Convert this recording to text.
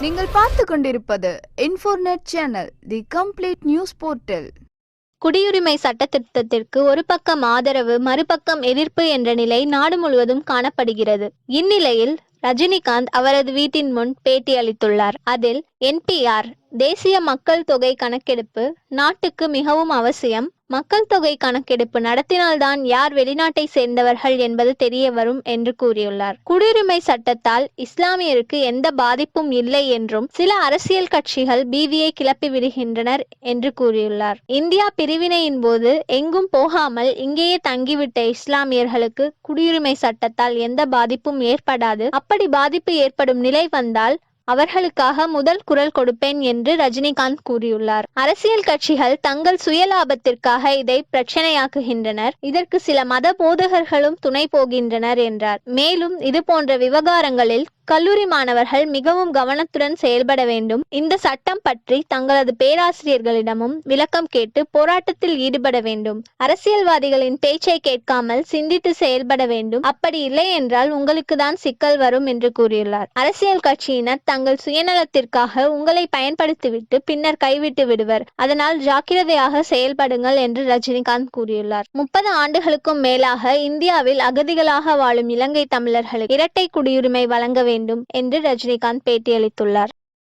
நீங்கள் பார்த்து கொண்டிருப்பது Infornet channel the complete news portal குடியுரிமை சட்ட திருத்தத்திற்கு ஒரு பக்கம் ஆதரவு மறுபக்கம் எதிர்ப்பு என்ற நிலை நாடு முழுவதும் காணப்படுகிறது. இந்நிலையில் ரஜினிகாந்த் அவரது வீட்டின் முன் பேட்டி அளித்துள்ளார். அதில் என்பிஆர் தேசிய மக்கள் தொகை கணக்கெடுப்பு நாட்டுக்கு மிகவும் அவசியம். மக்கள் தொகை கணக்கெடுப்பு நடத்தினால்தான் யார் வெளிநாட்டை சேர்ந்தவர்கள் என்பது தெரிய வரும் என்று கூறியுள்ளார். குடியுரிமை சட்டத்தால் இஸ்லாமியருக்கு எந்த பாதிப்பும் இல்லை என்றும் சில அரசியல் கட்சிகள் பீதியை கிளப்பி விடுகின்றனர் என்று கூறியுள்ளார். இந்தியா பிரிவினையின் போது எங்கும் போகாமல் இங்கேயே தங்கிவிட்ட இஸ்லாமியர்களுக்கு குடியுரிமை சட்டத்தால் எந்த பாதிப்பும் ஏற்படாது. அப்படி பாதிப்பு ஏற்படும் நிலை வந்தால் அவர்களுக்காக முதல் குரல் கொடுப்பேன் என்று ரஜினிகாந்த் கூறியுள்ளார். அரசியல் கட்சிகள் தங்கள் சுயலாபத்திற்காக இதை பிரச்சனையாக்குகின்றனர். இதற்கு சில மத போதகர்களும் துணை போகின்றனர் என்றார். மேலும் இது போன்ற விவகாரங்களில் கல்லூரி மாணவர்கள் மிகவும் கவனத்துடன் செயல்பட வேண்டும். இந்த சட்டம் பற்றி தங்களது பேராசிரியர்களிடமும் விளக்கம் கேட்டு போராட்டத்தில் ஈடுபட வேண்டும். அரசியல்வாதிகளின் பேச்சை கேட்காமல் சிந்தித்து செயல்பட வேண்டும். அப்படி இல்லை என்றால் உங்களுக்கு தான் சிக்கல் வரும் என்று கூறியுள்ளார். அரசியல் கட்சியினர் தங்கள் சுயநலத்திற்காக உங்களை பயன்படுத்திவிட்டு பின்னர் கைவிட்டு விடுவர். அதனால் ஜாக்கிரதையாக செயல்படுங்கள் என்று ரஜினிகாந்த் கூறியுள்ளார். முப்பது ஆண்டுகளுக்கும் மேலாக இந்தியாவில் அகதிகளாக வாழும் இலங்கை தமிழர்களுக்கு இரட்டை குடியுரிமை வழங்க வேண்டும் என்று ரஜினிகாந்த் பேட்டியளித்துள்ளார்.